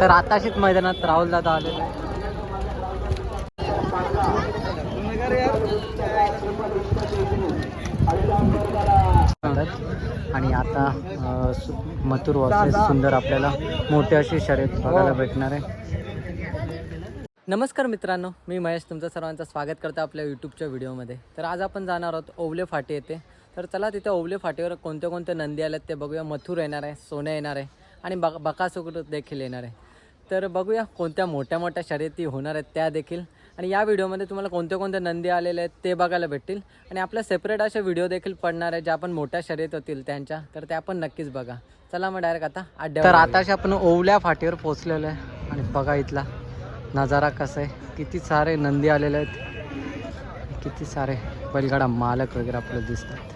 तर आताशीच मैदानात राहुल दादा आलेले आहे. आणि आता मथुर वर्सेस सुंदर आपल्याला मोठी अशी शर्यत बघायला भेटणार आहे. नमस्कार मित्रांनो मी महेश तुमचं सर्वांचं स्वागत करतो आपल्या यूट्यूबच्या व्हिडिओमध्ये. तर आज आपण जाणार आहोत ओवले फाटे येथे. तर चला तिथे ओवले फाटेवर कोणते कोणते नंदी आलेत ते बघूया. मथुर येणार आहे सोन्या येणार आहे आणि बक बकासूर देखील येणार आहे. तर बघूया कोणत्या मोठ्या मोठ्या शर्यती होणार आहेत त्या देखील. आणि या व्हिडिओमध्ये तुम्हाला कोणते कोणते नंदी आलेले आहेत ते बघायला भेटतील. आणि आपल्या सेपरेट असे व्हिडिओ देखील पडणार आहे ज्या पण मोठ्या शर्यत होतील त्यांच्या. तर त्या पण नक्कीच बघा. चला मग डायरेक्ट आता अड्ड्या तर आताशी आपण ओवल्या फाटीवर पोहोचलेलो आहे. आणि बघा इथला नजारा कसा आहे. किती सारे नंदी आलेले आहेत. किती सारे बैलगाडा मालक वगैरे आपल्याला दिसतात.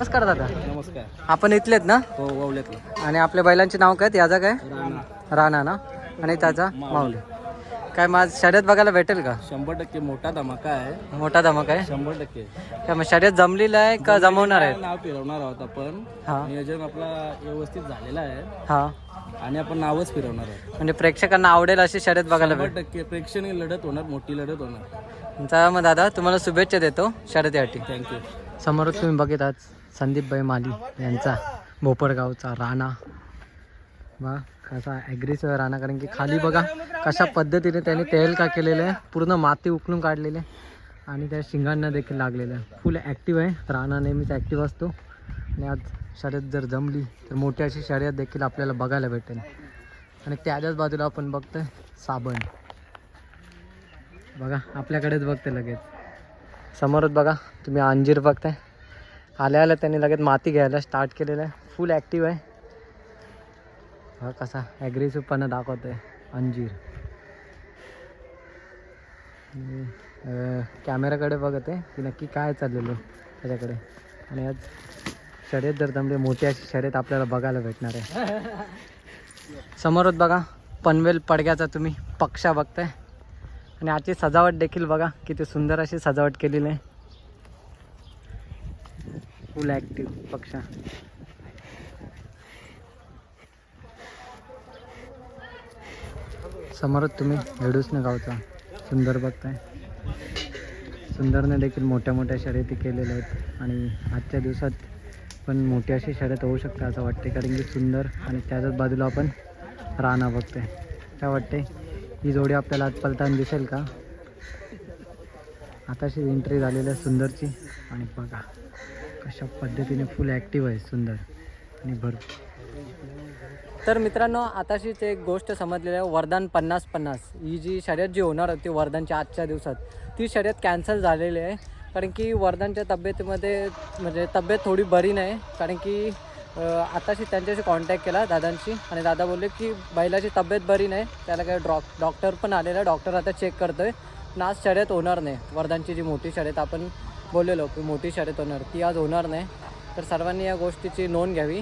नमस्कार दादा. नमस्कार. आपण इथलेत ना? हो वावल्यातलं. आणि आपल्या बैलांचे नाव काय? याचा काय? राणा. ना? आणि त्याचा माऊली. काय माझ शर्यत बघायला भेटेल का? शंभर टक्के मोठा धमाका आहे. मोठा धमक आहे? शंभर टक्के. काय मग शर्यत जमलेलं आहे का जमवणार आहे नाव फिरवणार आहोत आपण. हा. नियोजन आपला व्यवस्थित झालेला आहे. हा. आणि आपण नावच फिरवणार आहोत. म्हणजे प्रेक्षकांना आवडेल अशी शर्यत बघायला शंभर भेटेल. टक्के. प्रेक्षणीय लढत होणार मोठी लढत होणार. चला मग दादा तुम्हाला शुभेच्छा देतो शर्यतीसाठी. थँक्यू समोरच तुम्ही बघित आहात संदीपभाई माली यांचा भोपरगावचा राणा. बा कसा ॲग्रेसिव्ह राणा कारण की खाली बघा कशा पद्धतीने त्यांनी तेल का केलेलं आहे. पूर्ण माती उकळून काढलेली आहे आणि त्या शिंगांना देखील लागलेलं आहे. फुल ॲक्टिव्ह आहे. राणा नेहमीच ॲक्टिव्ह असतो. आणि आज शर्यत जर जमली तर मोठी अशी शर्यत देखील आपल्याला बघायला भेटेल. आणि त्याच्याच बाजूला आपण बघतोय साबण. बघा आपल्याकडेच बघते लगेच. समोरच बघा तुम्ही अंजीर बघताय. आल्या आल्या त्यांनी लगेच माती घ्यायला स्टार्ट केलेलं आहे. फुल ॲक्टिव्ह आहे. हा कसा ॲग्रेसिव्हपणा दाखवतो आहे अंजीर. कॅमेराकडे बघत आहे. की नक्की काय चाललेलं त्याच्याकडे. आणि आज शर्यत जर जमली मोठी अशी शर्यत आपल्याला बघायला भेटणार आहे. समोरच बघा पनवेल पडग्याचा तुम्ही पक्षा बघताय. आणि आजची सजावट देखील बघा किती सुंदर अशी सजावट केलेली आहे. फुल ॲक्टिव्ह पक्षा. समोरच तुम्ही हेडूसने गावचा सुंदर बघताय. सुंदरने देखील मोठ्या मोठ्या शर्यती केलेल्या आहेत आणि आजच्या दिवसात पण मोठी अशी शर्यत होऊ शकते असं वाटते कारण की सुंदर आणि त्याच्याच बाजूला आपण राणा बघतोय. काय वाटते ही जोडी आपल्याला आज पलताना दिसेल का? आताशी एंट्री झालेली आहे सुंदरची. आणि बघा कशा पद्धतीने फुल ॲक्टिव्ह आहे सुंदर. आणि भरपूर. तर मित्रांनो आताशीच एक गोष्ट समजलेली आहे वरदान पन्नास पन्नास. ही जी शर्यत जी होणार होती वरदानच्या आजच्या दिवसात. ती शर्यत कॅन्सल झालेली आहे कारण की वरदानच्या तब्येतीमध्ये म्हणजे तब्येत थोडी बरी नाही. कारण की आताशी त्यांच्याशी कॉन्टॅक्ट केला दादांशी. आणि दादा बोलले की बैलाची तब्येत बरी नाही. त्याला काही ड्रॉ डॉक्टर पण आलेला आहे. डॉक्टर आता चेक करतो आहे आज शर्यत होणार नाही. वरदानची जी मोठी शर्यत आपण बोललेलो की मोठी शर्यत होणार ती आज होणार नाही. तर सर्वांनी या गोष्टीची नोंद घ्यावी.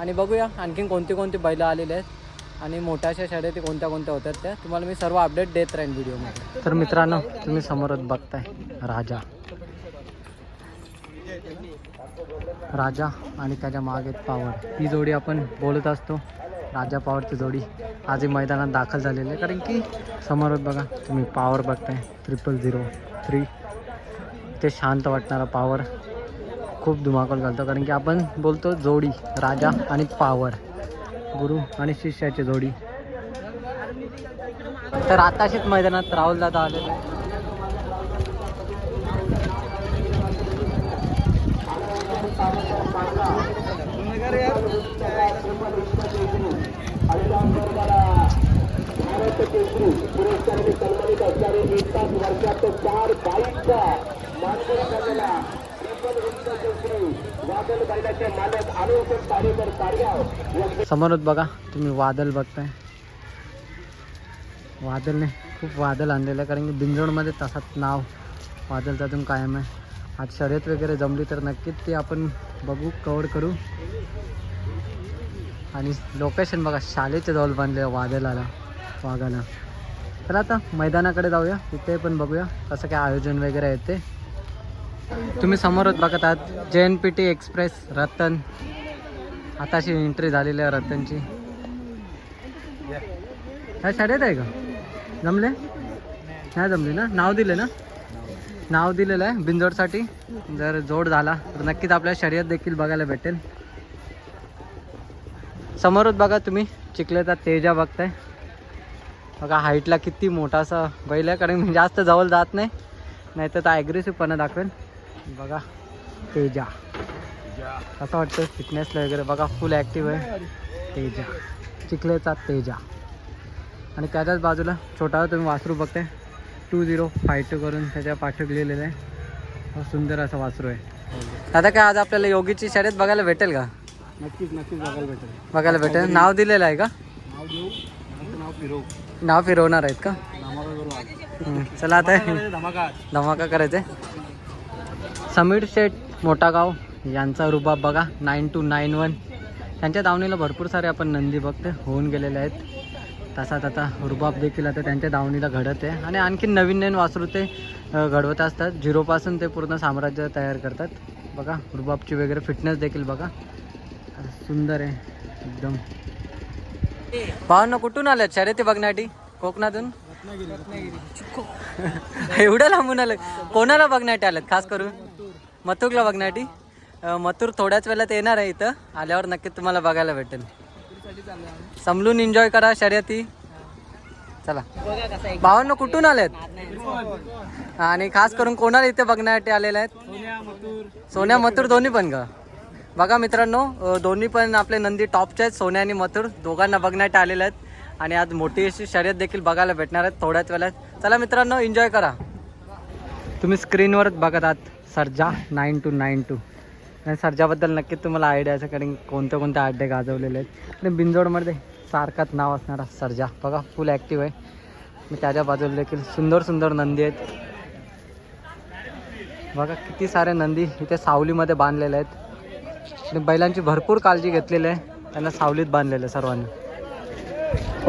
आणि बघूया आणखीन कोणती कोणती बैलं आलेली आहेत आणि मोठ्याशा शर्यती कोणत्या कोणत्या होतात त्या. तुम्हाला मी सर्व अपडेट देत राहीन व्हिडिओमध्ये. तर मित्रांनो तुम्ही समोरच बघताय राजा. राजा आणि त्याच्यामागे पावर ही जोडी आपण बोलत असतो. राजा पॉवरची जोडी आजही मैदानात दाखल झालेली आहे. कारण की समोरच बघा तुम्ही पॉवर बघताय. ट्रिपल झिरो थ्री ते शांत वाटणारा पॉवर खूप धुमाकूल घालतो. कारण की आपण बोलतो जोडी राजा आणि पावर गुरु आणि शिष्याची जोडी. तर आताशीच मैदानात राहुल दादा आलेले आहे. समोरच बघा तुम्ही वादल बघताय. वादलने खूप वादल आणलेलं आहे कारण की बिंजोडमध्ये तसाच नाव वादल त्यातून कायम आहे. आज शर्यत वगैरे जमली तर नक्कीच ते आपण बघू कवर करू. आणि लोकेशन बघा शाळेच्या जवळ बांधले वादळाला वाघाला. तर आता मैदानाकडे जाऊया तिथे पण बघूया कसं काय आयोजन वगैरे आहे ते. तुम्ही समोरच बघत आहात जे N P T express Ratan. आताशी एंट्री झालेली आहे रतनची. काय शाळेत आहे का? जमले? नाही जमली ना? नाव दिले ना? नाव दिलेलं आहे बिंजोडसाठी. जर जोड झाला तर नक्कीच आपल्या शर्यत देखील बघायला भेटेल. समोरच बघा तुम्ही चिखल्याचा तेजा बघताय. बघा हाईटला किती मोठासा बैल आहे कारण मी जास्त जवळ जात नाही. नाही तर ॲग्रेसिव्हपणा दाखवेल. बघा तेजा. असं वाटतं फिटनेसला वगैरे. बघा फुल ॲक्टिव्ह आहे. तेजा. चिखलेचा तेजा. आणि त्याच्याच बाजूला छोटा तुम्ही वासरू बघताय. टू झिरो फाय टू करून त्याच्या पाठक लिहिलेलं आहे सुंदर असं वासरू आहे. आता काय आज आपल्याला योगीची शर्यत बघायला भेटेल का? नक्कीच नक्कीच बघायला भेटेल. बघायला भेटेल. नाव दिलेलं आहे का? नाव देऊ. नंतर नाव फिरवू. नाव फिरवणार आहेत का? धमाका करू आज. हम्म, चला आता. धमाका आज. धमाका करायचे समीर शेठ मोठा गाव. यांचा रुबाब बघा. नाईन टू नाईन वन त्यांच्या दावणीला भरपूर सारे आपण नंदी बघते होऊन गेलेले आहेत. तसाच आता रुबाब देखील आता त्यांच्या दावणीला घडत आहे. आणि आणखी नवीन नवीन वासरू ते अ, घडवत असतात. झिरोपासून ते पूर्ण साम्राज्य तयार करतात. बघा रुबाबची वगैरे फिटनेस देखील बघा. सुंदर आहे एकदम. भावना कुठून आल्यात शर्यती बघण्यासाठी? कोकणातून? एवढं लांबून आलं. कोणाला बघण्यासाठी आलं खास करून? मथुरला बघण्यासाठी? मथुर थोड्याच वेळात येणार आहे इथं. आल्यावर नक्की तुम्हाला बघायला भेटेल. समलून एन्जॉय करा शर्यती. चला. भावांना कुठून आलेत? आणि खास करून कोणाला इथे बघण्यासाठी आलेले आहेत? सोन्या मथुर दोन्ही पण का? बघा मित्रांनो दोन्ही पण आपले नंदी टॉपचे आहेत सोन्या आणि मथुर. दोघांना बघण्यात आलेले आहेत. आणि आज मोठी अशी शर्यत देखील बघायला भेटणार आहेत थोड्याच वेळात. चला मित्रांनो एन्जॉय करा. तुम्ही स्क्रीनवरच बघत आहात Sarja nine two nine two. आणि सर्जाबद्दल नक्कीच तुम्हाला आयडिया असेल कारण कोणते कोणते अड्डे गाजवलेले आहेत. आणि बिंजोडमध्ये सारखाच नाव असणारा सर्जा. बघा फुल ॲक्टिव्ह आहे. मी त्याच्या बाजूला देखील सुंदर सुंदर नंदी आहेत. बघा किती सारे नंदी इथे सावलीमध्ये बांधलेले आहेत. आणि बैलांची भरपूर काळजी घेतलेली आहे. त्यांना सावलीत बांधलेलं आहे सर्वांनी.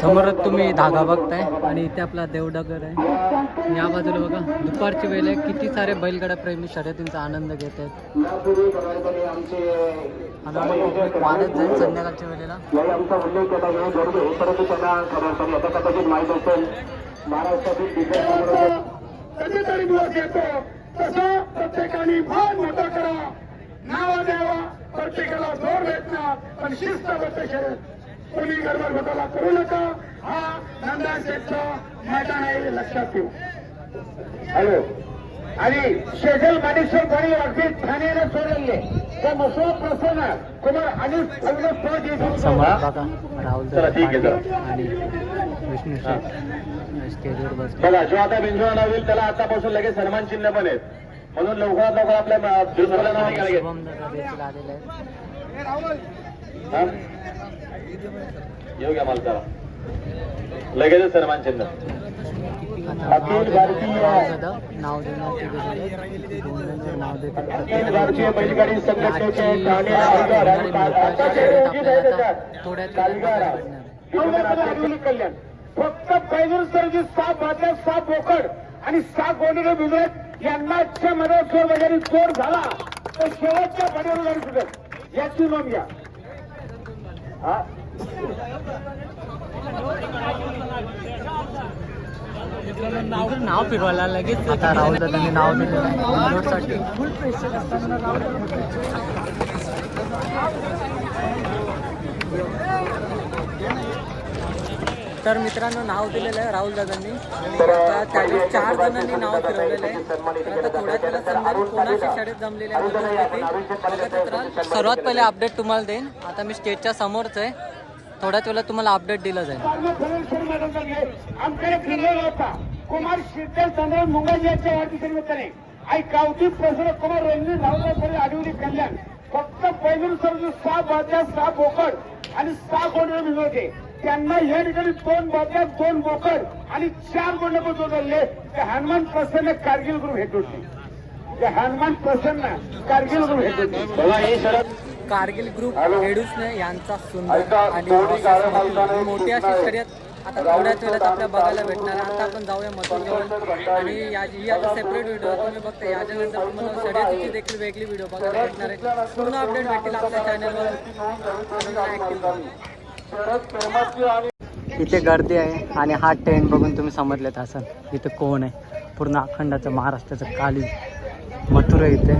समोरच तुम्ही धागा बघताय आणि इथे आपला देवडगर आहे. या बाजूला बघा दुपारची वेळ आहे. किती सारे बैलगाडा प्रेमी शर्यतींचा आनंद घेत आहेत. आणि आता वाढत जाईल संध्याकाळच्या वेळेला. महाराष्ट्रातील प्रत्येकाने मोठा करा. नावा द्यावा. प्रत्येकाला जोर भेटणार पण शिस्तबद्ध शरद कोणी घोटाळा करू नका. हा नंदा शेठचा मैदान आहे लक्षात ठेवू. हॅलो. आणि शेजल मानेश्वर पाणी अगदी ठाण्याला सोडलेले? त्या मसवा प्रसन्न कुमार आणि बघा राहुल बघा जो आता बिंजोळला होईल त्याला आतापासून लगेच सन्मान चिन्ह पण आहेत. म्हणून लवकरात लवकर आपल्या बिंजोळला नाव निघायला घे. शुभम दादा देखील आलेले आहेत. हा? येऊ घ्या मालकाला लगेचच सन्मान चिन्ह अखिल भारतीय बैलगाडी संघटनेचे आमदार आणि कालगार. फक्त पैदल सरजी साप भाज्या साप बोकड आणि साप गोंडे बिजत यांनाच्या मध्ये वगैरे चोर झाला तर शेवटच्या पडेवर जाऊ सुटत याची नोंद घ्या. हा? नाव फिरवायला लगेच आता राहुल दादांनी नाव दिलेलं आहे रोडसाठी फुल प्रेशर असताना राहुल तर मित्रांनो नाव दिलेलं आहे राहुल दादांनी. आता त्याचे चार जणांनी नाव फिरवलेलं आहे. तर आता थोड्याच वेळात समजेल कोणाची शर्यत जमलेली आहे राहाल. सर्वात पहिले अपडेट तुम्हाला देईन. आता मी स्टेजच्या समोरच आहे. थोड्याच वेळात तुम्हाला अपडेट दिलं जाईल. कुमार शीतल चंद्र मुंगल यांच्या वाढदिवसानिमित्ताने आई गावठी प्रसन्न कुमार रणजित रावराव आडवली कल्याण. फक्त पैदल सरजी सहा बाद्या सहा बोकड आणि सहा गोंडे मिळवते त्यांना या ठिकाणी दोन बाद्या दोन बोकड आणि चार गोंडे पण जोडले. ते हनुमान प्रसन्न कारगिल ग्रुप हेट होते. ते हनुमान प्रसन्न कारगिल ग्रुप हेट होते. ही कारगिल ग्रुप. हेडूसने यांचा सुंदर आणि दोन्ही गाड्या मालकाने मोठी अशी सूचना आहे. शर्यत आता थोड्याच वेळात आपल्याला बघायला भेटणार. आहे आता आपण जाऊया मथुरजवळ. आणि या ही आता सेपरेट व्हिडिओ तुम्ही बघता याच्यानंतर तुम्हाला शर्यतीची देखील वेगळी व्हिडिओ बघायला भेटणार आहे. पूर्ण अपडेट भेटतील आपल्या चॅनलवर इथे गर्दी आहे आणि हा टेंट बघून तुम्ही समजलेत असं. इथे कोण आहे? पूर्ण अखंडाचं महाराष्ट्राचं काली मथुर आहे इथे.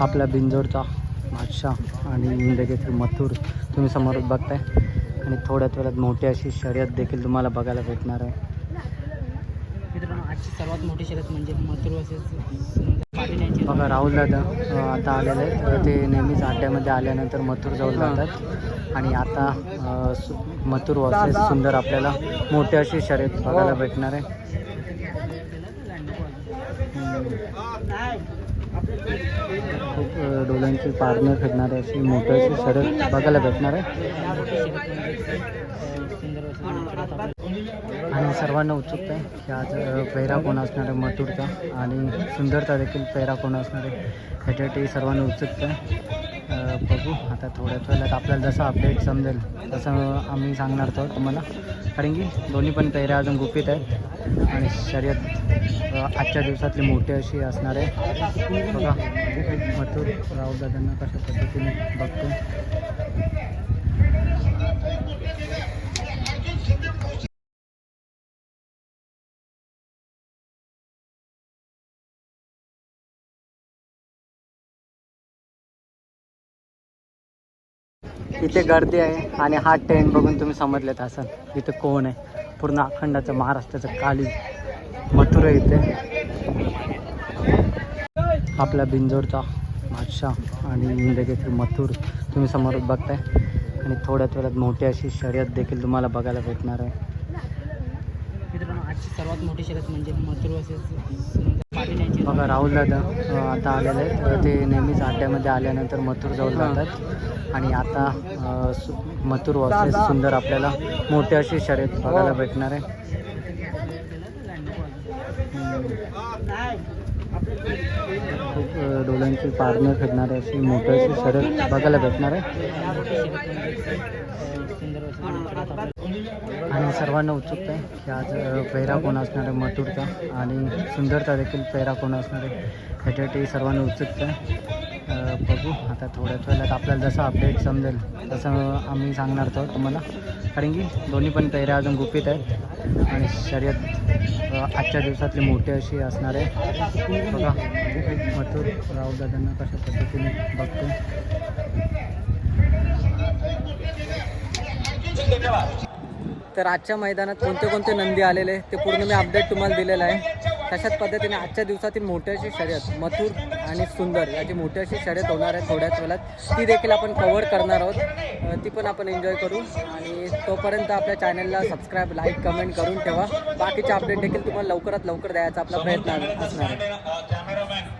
आपला बिंजोरचा बादशाह आणि इंदगेतील मथुर. तुम्ही समोर बघताय. आणि थोड्याच वेळात मोठी अशी शर्यत देखील तुम्हाला बघायला भेटणार आहे. मित्रांनो आजची सर्वात मोठी शर्यत म्हणजे मथुर बघा राहुल दादा आता आलेले आहेत. ते नेहमीच अड्ड्यामध्ये आल्यानंतर मथुर जवळ जातात. आणि आता मथुर वर्सेस सुंदर आपल्याला मोठी अशी शर्यत बघायला भेटणार आहे. खूप डोलांची पारणं फिरणारी अशी मोठी अशी शर्यत बघायला भेटणार आहे. आणि सर्वांना उत्सुकता आहे की आज पेहरा कोण असणार आहे? मथुरचा. आणि सुंदरता देखील पेहरा कोण असणार आहे? ह्याच्यासाठी सर्वांना उत्सुकता आहे. बघू. आता थोड्याच वेळात आपल्याला जसं अपडेट समजेल तसं आम्ही सांगणार आहोत तुम्हाला. कारण की दोन्ही पण पेहऱ्या अजून गुपित आहेत. आणि शर्यत आजच्या दिवसातली मोठी अशी असणार आहे. बघा. मथुर राहुल दादांना कशा पद्धतीने बघतो. इथे गर्दी आहे आणि हा टेंट बघून तुम्ही समजलेत असं. इथे कोण आहे? पूर्ण अखंडाचं महाराष्ट्राचं काली मथुरा इथे. आपला बिंजोरचा बादशाह आणि इंदगेतील मथुर तुम्ही समोर बघताय. आणि थोड्याच वेळात मोठी अशी शर्यत देखील तुम्हाला बघायला भेटणार आहे. आजची सर्वात मोठी शर्यत म्हणजे मथुर वर्सेस पाटील यांची बघा राहुल दादा आता आलेले आहेत. ते नेहमीच अड्ड्यामध्ये आल्यानंतर मथुर जवळ जातात. आणि आता मथुर वर्सेस सुंदर आपल्याला मोठी अशी शर्यत बघायला भेटणार आहे. खूप डोलांची पारणं फिरणारी अशी मोठी अशी शर्यत बघायला भेटणार आहे. आणि सर्वांना उत्सुकता आहे की आज अ, पेहरा कोण असणार आहे? मथुरचा आणि सुंदरता देखील पेहरा कोण असणार आहे? ह्याच्यासाठी सर्वांना उत्सुकता आहे. बघू. आता थोड्याच वेळात आपल्याला जसं अपडेट समजेल तसं आम्ही सांगणार आहोत तुम्हाला. कारण की दोन्ही पण पेहऱ्या अजून गुपित आहेत. आणि शर्यत आजच्या दिवसातली मोठी अशी असणार आहे. बघा मथुर राहुल दादांना कशा पद्धतीने बघतो तर आजच्या मैदानात कोणते कोणते नंदी आलेले ते पूर्ण मी अपडेट तुम्हाला दिलेलं आहे. तशाच पद्धतीने आजच्या दिवसातील मोठी अशी शर्यत मथुर आणि सुंदर याची मोठी अशी शर्यत होणार आहे थोड्याच वेळात ती देखील आपण कव्हर करणार आहोत. ती पण आपण एन्जॉय करू. आणि तोपर्यंत आपल्या चॅनलला सबस्क्राईब लाईक कमेंट करून ठेवा. बाकीचे अपडेट देखील तुम्हाला लवकरात लवकर द्यायचा आपला प्रयत्न असणार आहे.